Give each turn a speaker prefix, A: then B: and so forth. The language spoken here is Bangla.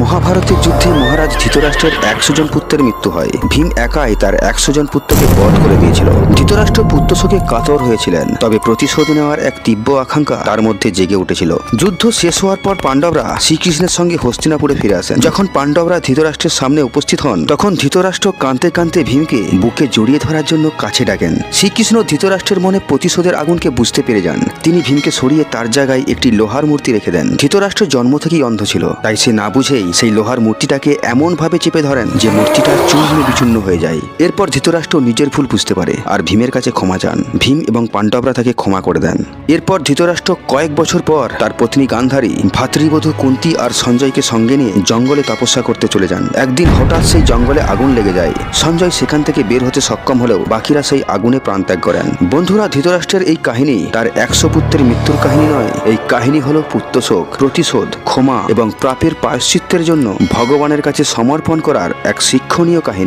A: মহাভারতের যুদ্ধে মহারাজ ধৃতরাষ্ট্রের একশো জন পুত্রের মৃত্যু হয়। ভীম একাই তার একশো জন পুত্রকে বধ করে দিয়েছিল। ধৃতরাষ্ট্র পুত্রশোকে কাতর হয়েছিলেন, তবে প্রতিশোধ নেওয়ার এক তীব্র আকাঙ্ক্ষা তার মধ্যে জেগে উঠেছিল। যুদ্ধ শেষ হওয়ার পর পাণ্ডবরা শ্রীকৃষ্ণের সঙ্গে হস্তিনাপুরে ফিরে আসেন। যখন পাণ্ডবরা ধৃতরাষ্ট্রের সামনে উপস্থিত হন, তখন ধৃতরাষ্ট্র কাঁদতে কাঁদতে ভীমকে বুকে জড়িয়ে ধরার জন্য কাছে ডাকেন। শ্রীকৃষ্ণ ধৃতরাষ্ট্রের মনে প্রতিশোধের আগুনকে বুঝতে পেরে যান। তিনি ভীমকে সরিয়ে তার জায়গায় একটি লোহার মূর্তি রেখে দেন। ধৃতরাষ্ট্র জন্ম থেকেই অন্ধ ছিল, তাই সে না বুঝেই সেই লোহার মূর্তিটাকে এমন ভাবে চেপে ধরেন যে মূর্তিটা চূর্ণ বিচূর্ণ হয়ে যায়। এরপর ধৃতরাষ্ট্র নিজের ভুল বুঝতে পারে আর ভীমের কাছে ক্ষমা চান। ভীম এবং পাণ্ডবরা তাকে ক্ষমা করে দেন। এরপর ধৃতরাষ্ট্র কয়েক বছর পর তার পত্নী গান্ধারী, ভাতৃবধূ কুন্তি আর সঞ্জয়কে সঙ্গে নিয়ে জঙ্গলে তপস্যা করতে চলে যান। একদিন হঠাৎ সেই জঙ্গলে আগুন লেগে যায়। সঞ্জয় সেখান থেকে বের হতে সক্ষম হলেও বাকিরা সেই আগুনে প্রাণত্যাগ করেন। বন্ধুরা, ধৃতরাষ্ট্রের এই কাহিনী তার একশো পুত্রের মৃত্যুর কাহিনী নয়। এই কাহিনী হলো পুত্রশোক, প্রতিশোধ, ক্ষমা এবং প্রাপের প্রায়শ্চিত্তের জন্য ভগবানের কাছে সমর্পণ করার এক শিক্ষণীয় কাহিনী।